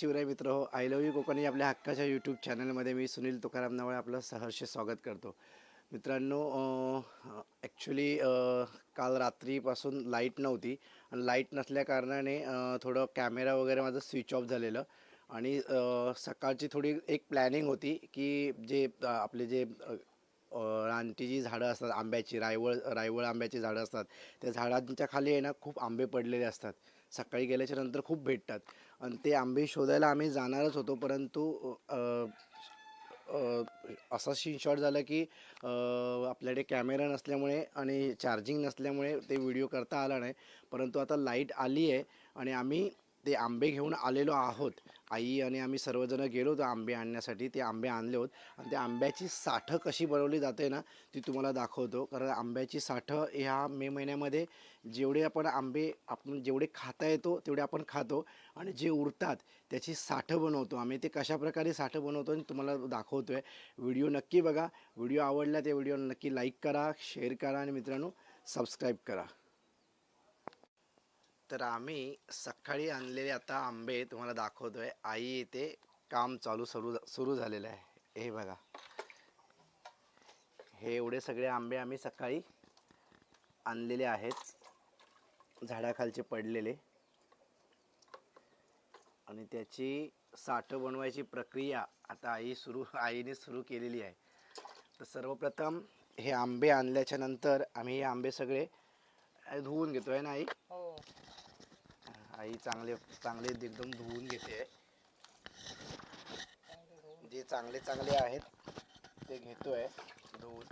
शिवराय मित्र हो. I love you Kokani. आपल्या हक्काच्या यूट्यूब चॅनलमध्ये मी सुनील तुकाराम नावळे आपलं सहर्ष स्वागत करतो. मित्रांनो ॲक्च्युली काल रात्रीपासून लाइट नव्हती आणि लाइट नसल्या कारणाने थोडं कॅमेरा वगैरे माझं स्विच ऑफ झालेलं आणि सकाळची थोडी एक प्लॅनिंग होती की जे आपले जे रानटी जी झाडं असतात आंब्याची रायवळ रायवळ आंब्याची झाडं असतात त्या झाडांच्या खाली आहे ना खूप आंबे पडलेले असतात. सकाळी गेल्याच्यानंतर खूप भेटतात. आणि ते आंबे शोधायला आम्ही जाणारच होतो परंतु अं, सीन असा शॉट झाला की आपल्याकडे कॅमेरा नसल्यामुळे आणि चार्जिंग नसल्यामुळे ते व्हिडिओ करता आला नाही. परंतु आता लाइट आली आहे आणि आम्ही ते आंबे घेऊन आलेलो आहोत. आई आणि आम्ही सर्वजण गेलो होतो आंबे आणण्यासाठी. ते आंबे आणले होत. आणि त्या आंब्याची साठं कशी बनवली जाते ना ती तुम्हाला दाखवतो. कारण आंब्याची साठं ह्या मे महिन्यामध्ये जेवढे आपण आंबे आपण जेवढे खाता येतो तेवढे आपण खातो. आणि जे उरतात त्याची साठं बनवतो. आम्ही ते कशाप्रकारे साठं बनवतो आणि तुम्हाला दाखवतो आहे व्हिडिओ नक्की बघा. व्हिडिओ आवडला त्या व्हिडिओ नक्की लाईक करा शेअर करा आणि मित्रांनो सबस्क्राईब करा. तर आम्ही सकाळी आणलेले आता आंबे तुम्हाला दाखवतोय. आई येथे काम चालू सुरू सुरू झालेलं आहे. हे बघा. हे एवढे सगळे आंबे आम्ही सकाळी आणलेले आहेत. झाडाखालचे पडलेले. आणि त्याची साठं बनवायची प्रक्रिया आता आई सुरू आईने सुरू केलेली आहे. तर सर्वप्रथम हे आंबे आणल्याच्या नंतर आम्ही हे आंबे सगळे धुवून घेतो आहे ना आई? हो. आई चांगले चांगले एकदम धुवून घेते. जे चांगले चांगले आहेत ते घेतोय धुवून.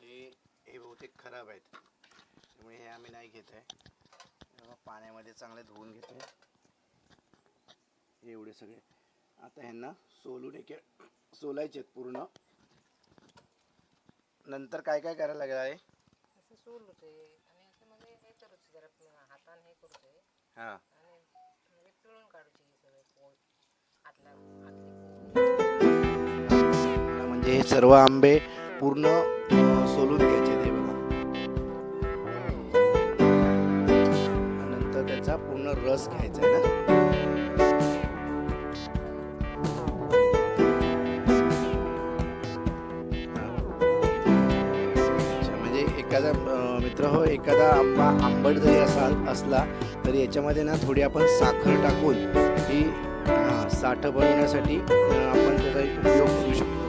हे हे बहुतेक खराब आहेत. त्यामुळे हे आम्ही नाही घेत आहे. पाण्यामध्ये चांगले धुवून घेतोय हे एवढे सगळे. आता ह्यांना सोलून एक सोलायचे आहेत पूर्ण. नंतर काय काय करायला लागेल आहे असं सोल होते आणि असं म्हणजे हे करूचे जरा आपलं हाताने हे करूचे आणि म्हणजे पिळून हे. सगळे आतला आतली म्हणजे हे सर्व आंबे पूर्ण सोलून घ्यायचे ते बघा. नंतर त्याचा पूर्ण रस घ्यायचा आहे ना. अच्छा, म्हणजे एखादा मित्र हो एखादा आंबा आंबट जरी असाल असला तर याच्यामध्ये ना थोडी आपण साखर टाकून ही साठं बनवण्यासाठी आपण त्याचा उपयोग करू शकतो.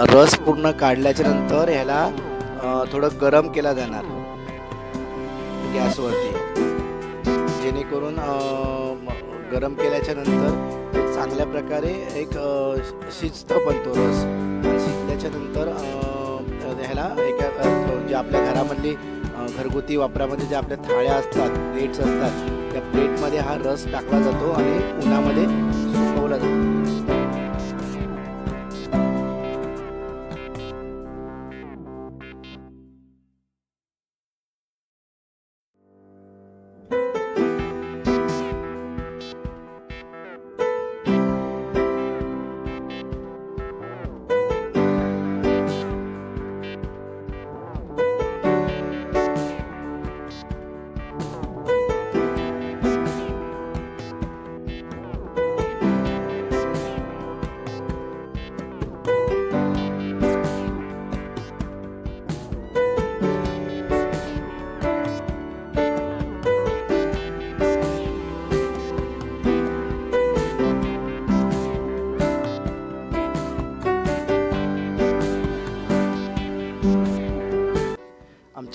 रस पूर्ण काढल्याच्या नंतर ह्याला थोडं गरम केला जाणार. गॅसवरती. जेणेकरून गरम केल्याच्यानंतर चांगल्या प्रकारे एक शिजतं पण तो रस. शिजल्याच्या नंतर ह्याला एका जे म्हणजे आपल्या घरामधली घरगुती वापरामध्ये ज्या आपल्या थाळ्या असतात प्लेट्स असतात त्या प्लेटमध्ये हा रस टाकला जातो आणि उन्हामध्ये सुकवला जातो.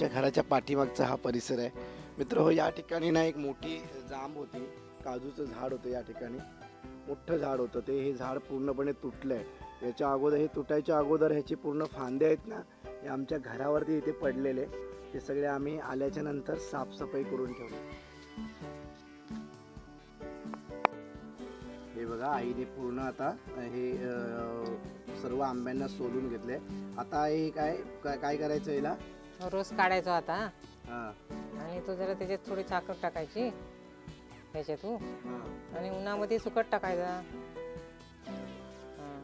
आमच्या घराच्या पाठीमागचा हा परिसर आहे. मित्र हो या ठिकाणी ना एक मोठी जांब होती. काजूचं झाड होतं या ठिकाणी. मोठं झाड होतं ते. हे झाड पूर्णपणे तुटलं आहे याच्या अगोदर हे तुटायच्या अगोदर ह्याचे पूर्ण फांदे आहेत ना हे आमच्या घरावरती इथे पडलेले. ते सगळे आम्ही आल्याच्यानंतर साफसफाई करून ठेवले. हे बघा आईने पूर्ण आता हे सर्व आंब्यांना सोलून घेतले आता हे काय काय करायचं याला? रस काढायचा आता हां. आणि तो जरा त्याच्यात थोडी साखर टाकायची ह्याच्यातून हां. आणि उन्हामध्ये सुकट टाकायचा. हा.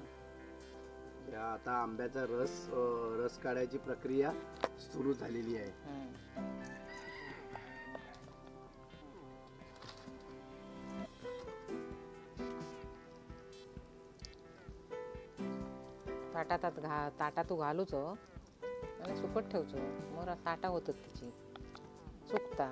या आता आंब्याचा रस अं, रस काढायची प्रक्रिया सुरू झालेली आहे. हम्म. ताटात घा ताटात घालूच आणि सुकट ठेवचो मग साठा होतात तिची सुकता.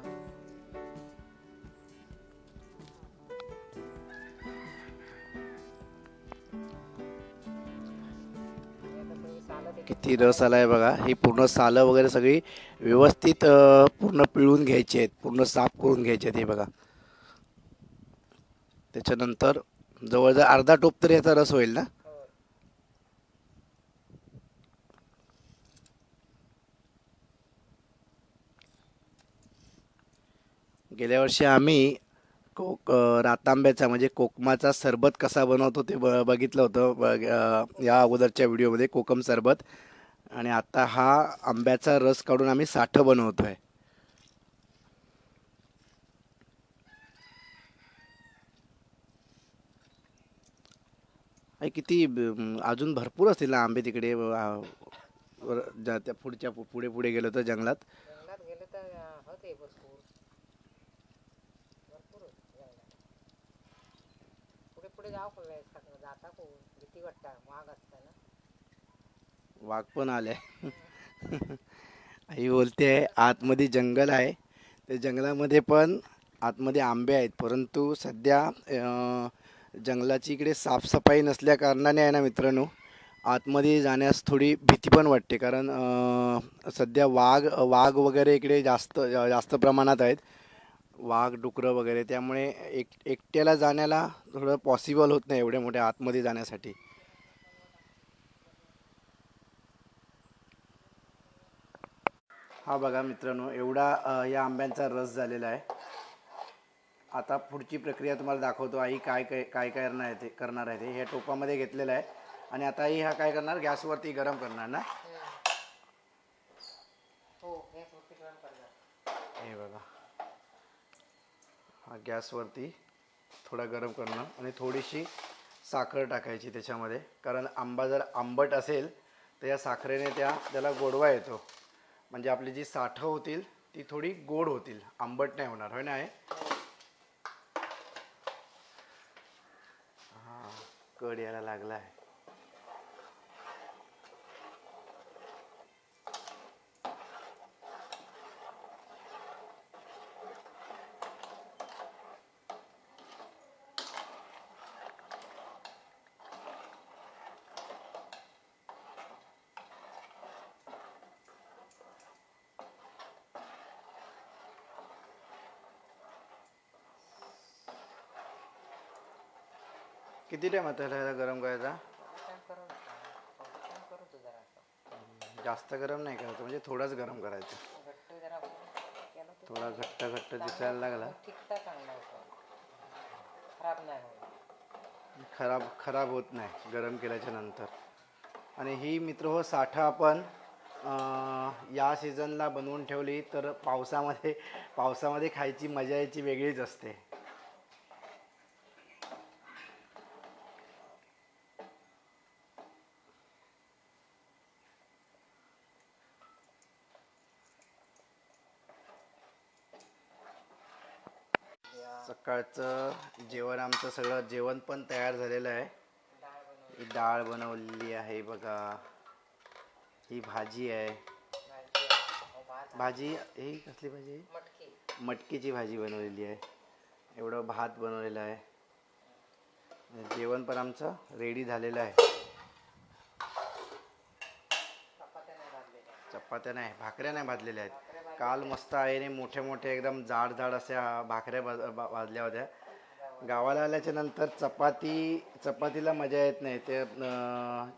किती रस आलाय बघा. ही पूर्ण सालं वगैरे सगळी व्यवस्थित पूर्ण पिळून घ्यायची आहेत. पूर्ण साफ करून घ्यायची आहेत हे बघा. त्याच्यानंतर जवळजवळ अर्धा टोप तरी याचा रस होईल ना? गेल्या वर्षी आम्ही कोक रातांब्याचा म्हणजे कोकमाचा सरबत कसा बनवतो ते ब बघितलं होतं. ब- या अगोदरच्या व्हिडिओमध्ये कोकम सरबत. आणि आता हा आंब्याचा रस काढून आम्ही साठं बनवतो आहे किती अजून भरपूर असतील ना आंबे तिकडे? त्या पुढच्या पुढे पुढे गेलो तर जंगलात जंगलात गेलं तर होते भरपूर भरपूर होते जंगलात पुढे जाव जाऊ जाता भीती वाटता? वाघ असता ना वाघ पण आले. आई बोलते आतमध्ये जंगल आहे. ते जंगलामध्ये पण आतमध्ये आंबे आहेत. परंतु सध्या अं, जंगलाची इकडे साफसफाई नसल्या कारणाने आहे ना मित्रांनो आतमध्ये जाण्यास थोडी भीती पण वाटते. कारण अं, सध्या वाघ वाघ वगैरे इकडे जास्त जास्त प्रमाणात आहेत. वाघ डुकरं वगैरे त्यामुळे एक एकट्याला जाण्याला थोडं पॉसिबल होत नाही एवढ्या मोठ्या आतमध्ये जाण्यासाठी. हा बघा मित्रांनो एवढा या आंब्यांचा रस झालेला आहे. आता पुढची प्रक्रिया तुम्हाला दाखवतो. आई काय काय काय करणार आहे ते करणार आहे ते. ह्या टोपामध्ये घेतलेलं आहे. आणि आता आई हा काय करणार? गॅसवरती गरम करणार ना? हो हे बघा. हा गॅसवरती थोडा गरम करणं आणि थोडीशी साखर टाकायची त्याच्यामध्ये. कारण आंबा जर आंबट असेल तर या साखरेने त्या त्याला गोडवा येतो. म्हणजे आपली जी साठं होतील ती थोडी गोड होतील. आंबट नाही होणार होय ना आहे हां कड यायला लागला आहे किती टाईम आता ह्याला गरम करायचा? जास्त गरम नाही करायचं म्हणजे थोडाच गरम करायचं. जरा थोडा घट्ट घट्ट दिसायला लागला. खराब खराब होत नाही गरम केल्याच्यानंतर. आणि ही मित्र हो साठा आपण या सीझनला बनवून ठेवली तर पावसामध्ये पावसामध्ये खायची मजा यायची वेगळीच असते. सकाळचं जेवण आमचं सगळं जेवण पण तयार झालेलं आहे. ही डाळ बनवलेली आहे बघा. ही भाजी आहे. भाजी ही कसली भाजी मटकीची भाजी बनवलेली आहे. एवढं भात बनवलेलं आहे. जेवण पण आमचं रेडी झालेलं आहे. चपात्या नाही भाकऱ्या नाही भाजलेल्या आहेत. काल मस्त आईने मोठ्या मोठ्या एकदम जाड जाड अशा भाकऱ्या भाज भाजल्या होत्या. गावाला आल्याच्यानंतर चपाती चपातीला मजा येत नाही. ते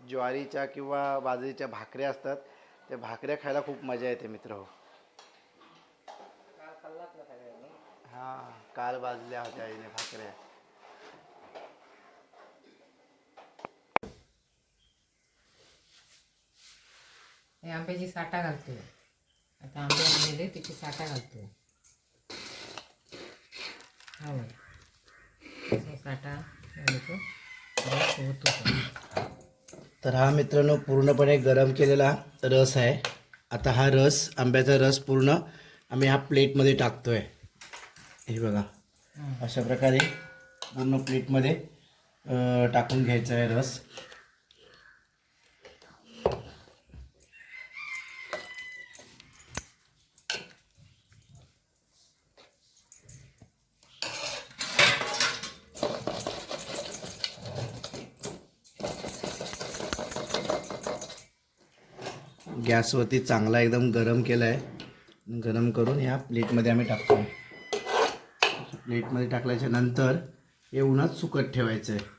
ज्वारीच्या किंवा बाजरीच्या भाकऱ्या असतात. त्या भाकऱ्या खायला खूप मजा येते मित्र हो. हां काल भाजल्या होत्या आईने भाकऱ्या. हे आंब्याची साठा घालतो आता आंबे आणलेले त्याची साठा घालतो हा बघ. साठा घालतो. रस होतो. तर हा मित्रांनो पूर्णपणे गरम केलेला रस आहे. आता हा रस आंब्याचा रस पूर्ण आम्ही हा प्लेटमध्ये टाकतोय. हे बघा. अशा प्रकारे पूर्ण प्लेटमध्ये टाकून घ्यायचा आहे रस. गॅसवरती चांगला एकदम गरम केला आहे गरम करून ह्या प्लेटमध्ये आम्ही टाकतो प्लेटमध्ये टाकल्याच्या नंतर हे उन्हात सुकत ठेवायचं आहे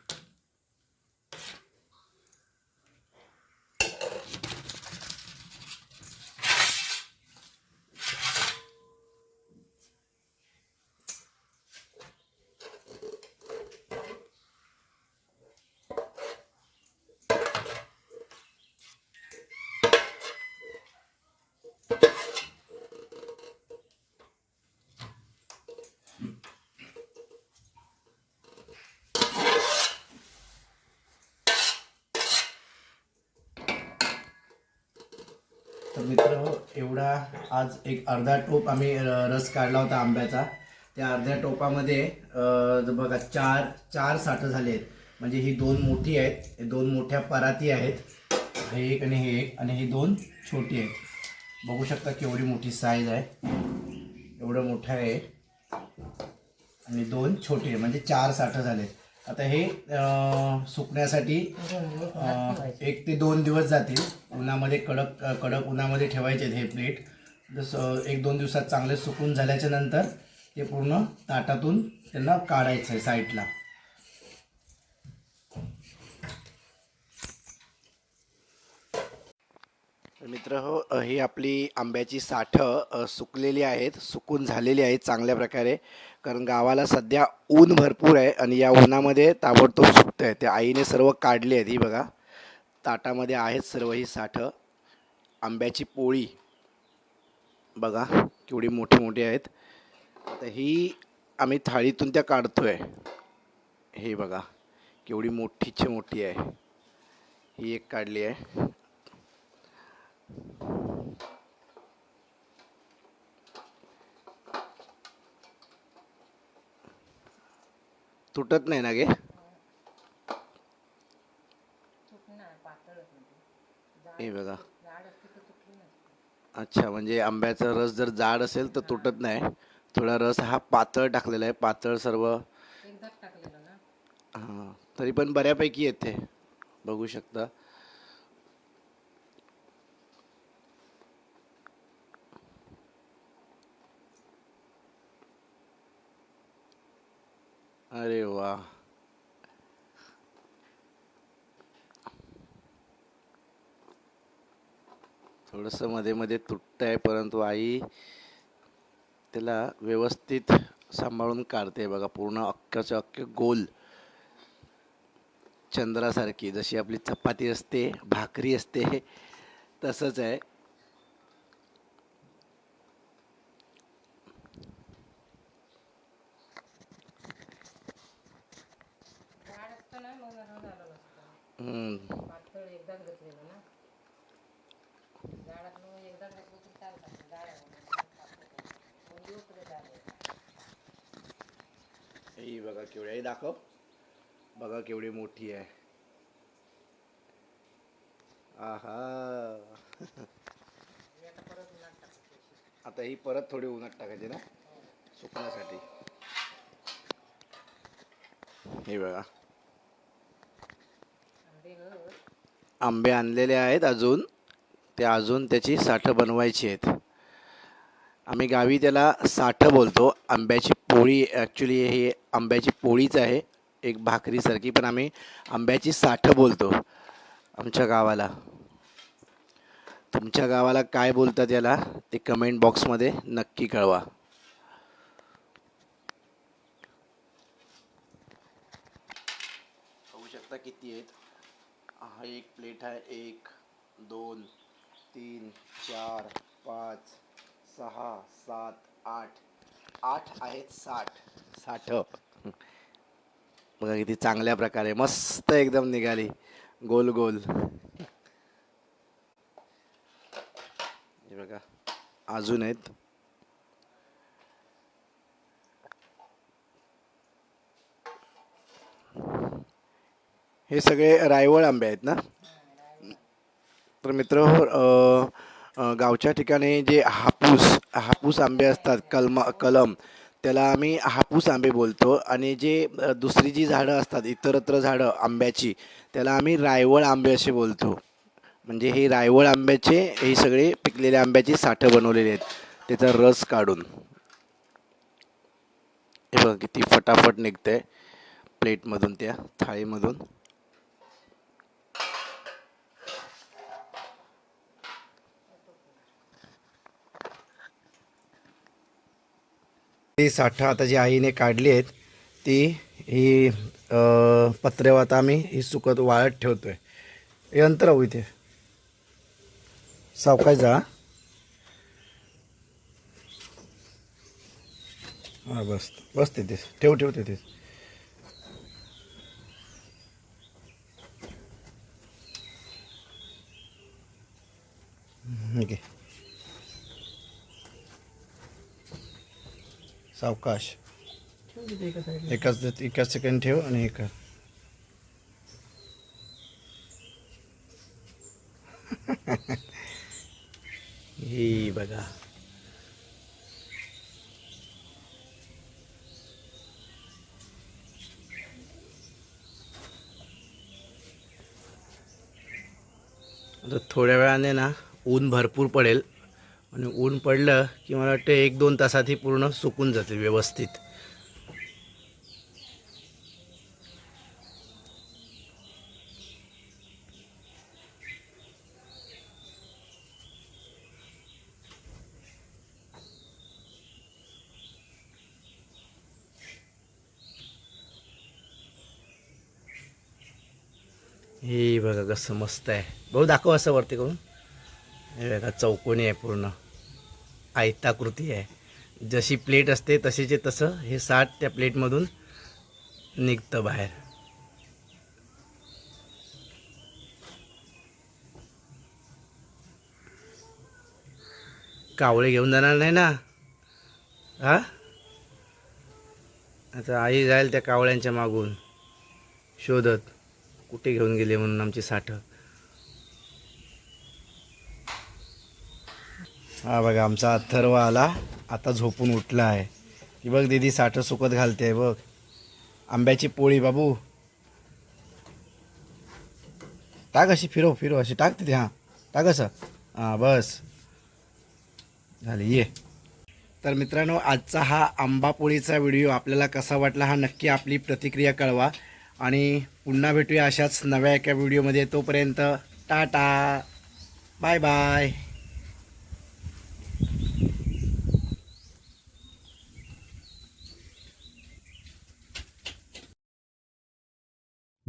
मित्र एवढा आज एक अर्धा टोप आम्ही रस काढला होता आंब्याचा. त्या अर्ध्या टोपामध्ये बघा चार चार साठं झाले आहेत. म्हणजे ही दोन मोठी आहेत हे दोन मोठ्या पराती आहेत. हे एक आणि हे एक आणि ही दोन छोटी आहेत. बघू शकता केवढी मोठी साईज आहे. एवढं मोठं आहे. आणि दोन छोटे आहे म्हणजे चार साठं झाले आहेत आता हे सुकण्यासाठी एक ते दोन दिवस जातील. उन्हामध्ये कडक कडक उन्हामध्ये ठेवायचे आहेत हे प्लेट. जसं एक दोन दिवसात चांगले सुकून झाल्याच्यानंतर ते पूर्ण ताटातून त्यांना काढायचं आहे साईडला. मित्र हो ही आपली आंब्याची साठं सुकलेली आहेत सुकून झालेली आहेत चांगल्या प्रकारे. कारण गावाला सध्या ऊन भरपूर आहे आणि या उन्हामध्ये ताबडतोब सुकतं आहे त्या आईने सर्व काढली आहेत ही बघा. ताटामध्ये आहेत सर्व ही साठं. आंब्याची पोळी. बघा केवढी मोठी मोठी आहेत. तर ही आम्ही थाळीतून त्या काढतोय. हे बघा केवढी मोठीची मोठी आहे. ही एक काढली आहे. तुटत नाही ना गे. हे बघा. अच्छा म्हणजे आंब्याचा रस जर जाड असेल तर तुटत नाही. थोडा रस हा पातळ टाकलेला आहे पातळ सर्व. हां तरी पण बऱ्यापैकी येते. बघू शकता. अरे वा. थोडंसं मध्ये मध्ये तुटत आहे परंतु आई त्याला व्यवस्थित सांभाळून काढते. बघा पूर्ण अख्ख्याचं अख्खे गोल चंद्रासारखी. जशी आपली चपाती असते भाकरी असते तसंच आहे जाड असतं ना मग असं झालं नसतं हम्म. पातळ एकदाच घेतलेलं ना जाडात मग एकदाच घेतलं तर चालतं जाड आहे म्हणून पातळ. मग येऊ पुढे जाड आहे. ही बघा केवढी आई दाखव. बघा केवढी मोठी आहे. आहा. आता ही परत थोडी उन्हात टाकायची ना? सुकण्यासाठी. हे बघा. आंबे आणलेले आहेत अजून. ते अजून त्याची साठं बनवायची आहेत. आम्ही गावी त्याला साठं बोलतो. आंब्याची पोळी ॲक्च्युली हे आंब्याची पोळीच आहे. एक भाकरीसारखी पण आम्ही आंब्याची साठं बोलतो आमच्या गावाला. तुमच्या गावाला काय बोलतात याला ते कमेंट बॉक्समध्ये नक्की कळवा बघू शकता किती आहेत हा एक प्लेट आहे. एक दोन तीन चार पाच सहा सात आठ. आठ आहेत साठ. साठ हो. बघा किती चांगल्या प्रकारे मस्त एकदम निघाली. गोल गोल. बघा. अजून आहेत. हे सगळे रायवळ आंबे आहेत ना? तर मित्र गावच्या ठिकाणी जे हापूस हापूस आंबे असतात कलम कलम त्याला आम्ही हापूस आंबे बोलतो. आणि जे दुसरी जी झाडं असतात इतरत्र झाडं आंब्याची त्याला आम्ही रायवळ आंबे असे बोलतो. म्हणजे हे रायवळ आंब्याचे हे सगळे पिकलेल्या आंब्याची साठं बनवलेली आहेत. त्याचा रस काढून. हे बघा किती फटाफट निघतंय. प्लेटमधून त्या थाळीमधून. ती साठं आता जी आईने काढली आहेत ती ही अ, आता आम्ही ही सुकत वाळत ठेवतोय. यंत्र हवं इथे. सावकाश जा. हां बस बस तिथेच. ठेव ठेव तिथेच. सावकाश. एकाच एकाच सेकंड ठेव आणि हे कर. ही बघा. आता थोड्या वेळाने ना ऊन भरपूर पडेल. आणि ऊन पडलं की मला वाटतं एक दोन तासात ही पूर्ण सुकून जाते व्यवस्थित. हे बघा कसं मस्त आहे. भाऊ दाखव असं वरती करून. हे बघा चौकोनी आहे पूर्ण. आयताकृती आहे. जशी प्लेट असते तशीचे तसं हे साठ त्या प्लेटमधून निघतं बाहेर. कावळे घेऊन जाणार नाही ना? हा? आता आई जाईल त्या कावळ्यांच्या मागून. शोधत कुठे घेऊन गेले म्हणून आमची साठं? हा बघा आमचा अथर्व आला. आता झोपून उठला आहे. की बघ दीदी साठं सुकत घालते आहे बघ. आंब्याची पोळी बाबू. टाक अशी फिरव फिरव अशी टाक तिथे हां. टाक असं. हां बस. झाली ये. तर मित्रांनो आजचा हा आंबा पोळीचा व्हिडिओ आपल्याला कसा वाटला हा नक्की आपली प्रतिक्रिया कळवा. आणि पुन्हा भेटूया अशाच नव्या एका व्हिडिओमध्ये. तोपर्यंत टाटा. Bye bye.